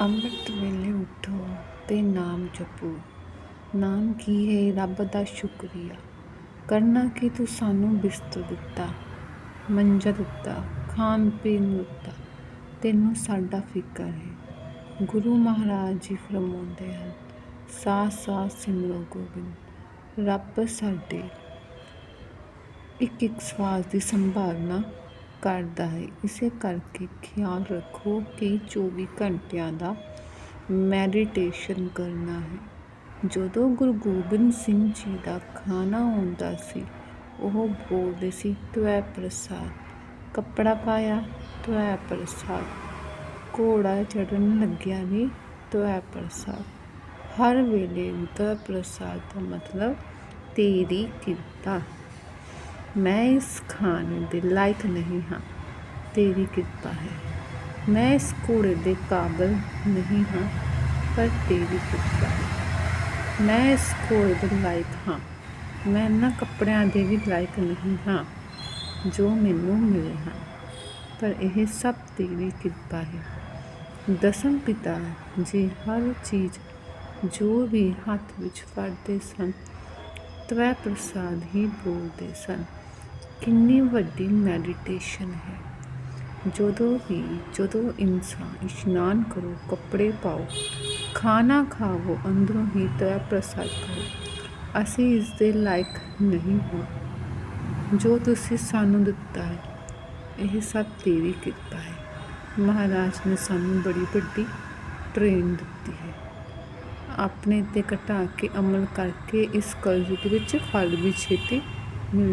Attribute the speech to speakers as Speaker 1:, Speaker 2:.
Speaker 1: ਅੰਮ੍ਰਿਤ ਵੇਲੇ ਉੱਠੋ ਅਤੇ ਨਾਮ ਜਪੋ। ਨਾਮ ਕੀ ਹੈ? ਰੱਬ ਦਾ ਸ਼ੁਕਰੀਆ। ਕਰਨਾ ਕਿ? ਤੂੰ ਸਾਨੂੰ ਬਿਸਤਰ ਦਿੱਤਾ ਮੰਜਾ ਦਿੱਤਾ, ਖਾਣ ਪੀਣ ਨੂੰ ਦਿੱਤਾ। ਤੈਨੂੰ ਸਾਡਾ ਫਿਕਰ ਹੈ। ਗੁਰੂ ਮਹਾਰਾਜ ਜੀ ਫਰਮਾਉਂਦੇ ਹਨ, ਸਾਹ ਸਾਹ ਸਿਮਰੋ ਗੋਬਿੰਦ, ਰੱਬ ਸਾਡੇ। ਇੱਕ ਇੱਕ ਸਵਾਸ ਦੀ ਸੰਭਾਵਨਾ ਕਰਦਾ ਹੈ। ਇਸੇ ਕਰਕੇ ਖਿਆਲ ਰੱਖੋ ਕਿ 24 ਘੰਟਿਆਂ ਦਾ ਮੈਡੀਟੇਸ਼ਨ ਕਰਨਾ ਹੈ। ਜਦੋਂ ਗੁਰੂ ਗੋਬਿੰਦ ਸਿੰਘ ਜੀ ਦਾ ਖਾਣਾ ਹੁੰਦਾ ਸੀ, ਉਹ ਬੋਲਦੇ ਸੀ, ਤਵੈ ਪ੍ਰਸਾਦ। ਕੱਪੜਾ ਪਾਇਆ, ਤਵੈ ਪ੍ਰਸਾਦ। ਘੋੜਾ ਚੜਨ ਲੱਗਿਆ ਵੀ, ਤਵੈ ਪ੍ਰਸਾਦ। ਹਰ ਵੇਲੇ ਤਵੈ ਪ੍ਰਸਾਦ ਦਾ ਮਤਲਬ ਤੇਰੀ ਕਿਰਪਾ। ਮੈਂ ਇਸ ਖਾਣੇ ਦੇ ਲਾਇਕ ਨਹੀਂ ਹਾਂ, ਤੇਰੀ ਕਿਰਪਾ ਹੈ। ਮੈਂ ਇਸ ਘੋੜੇ ਦੇ ਕਾਬਲ ਨਹੀਂ ਹਾਂ, ਪਰ ਤੇਰੀ ਕਿਰਪਾ ਹੈ। ਮੈਂ ਇਸ ਘੋੜੇ ਦੇ ਲਾਇਕ ਹਾਂ। ਮੈਂ ਇਹਨਾਂ ਕੱਪੜਿਆਂ ਦੇ ਵੀ ਲਾਇਕ ਨਹੀਂ ਹਾਂ, ਜੋ ਮੈਨੂੰ ਮਿਲੇ ਹਨ। ਪਰ ਇਹ ਸਭ ਤੇਰੀ ਕਿਰਪਾ ਹੈ। ਦਸਮ ਪਿਤਾ ਜੀ, ਹਰ ਚੀਜ਼ ਜੋ ਵੀ ਹੱਥ ਵਿੱਚ ਫੜਦੇ ਸਨ ਤਵੈ ਪ੍ਰਸਾਦ ਹੀ ਬੋਲਦੇ ਸਨ। ਕਿੰਨੀ ਵੱਡੀ ਮੈਡੀਟੇਸ਼ਨ ਹੈ। ਜਦੋਂ ਵੀ, ਜਦੋਂ ਇਨਸਾਨ ਇਸ਼ਨਾਨ ਕਰੋ, ਕੱਪੜੇ ਪਾਓ, ਖਾਣਾ ਖਾਓ ਅੰਦਰੋਂ ਹੀ ਤਵੈ ਪ੍ਰਸਾਦ ਕਰੋ। ਅਸੀਂ ਇਸ ਦੇ ਲਾਇਕ ਨਹੀਂ ਹਾਂ। ਜੋ ਤੁਸੀਂ ਸਾਨੂੰ ਦਿੱਤਾ ਹੈ, ਇਹ ਸਭ ਤੇਰੀ ਕਿਰਪਾ ਹੈ। ਮਹਾਰਾਜ ਨੇ ਸਾਨੂੰ ਬੜੀ ਵੱਡੀ ਟ੍ਰੇਨ ਦਿੱਤੀ ਹੈ। ਆਪਣੇ ਤੇ ਘਟਾ ਕੇ ਅਮਲ ਕਰਕੇ ਇਸ ਕਲਯੁਗ ਵਿੱਚ ਫਲ ਵੀ ਛੇਤੀ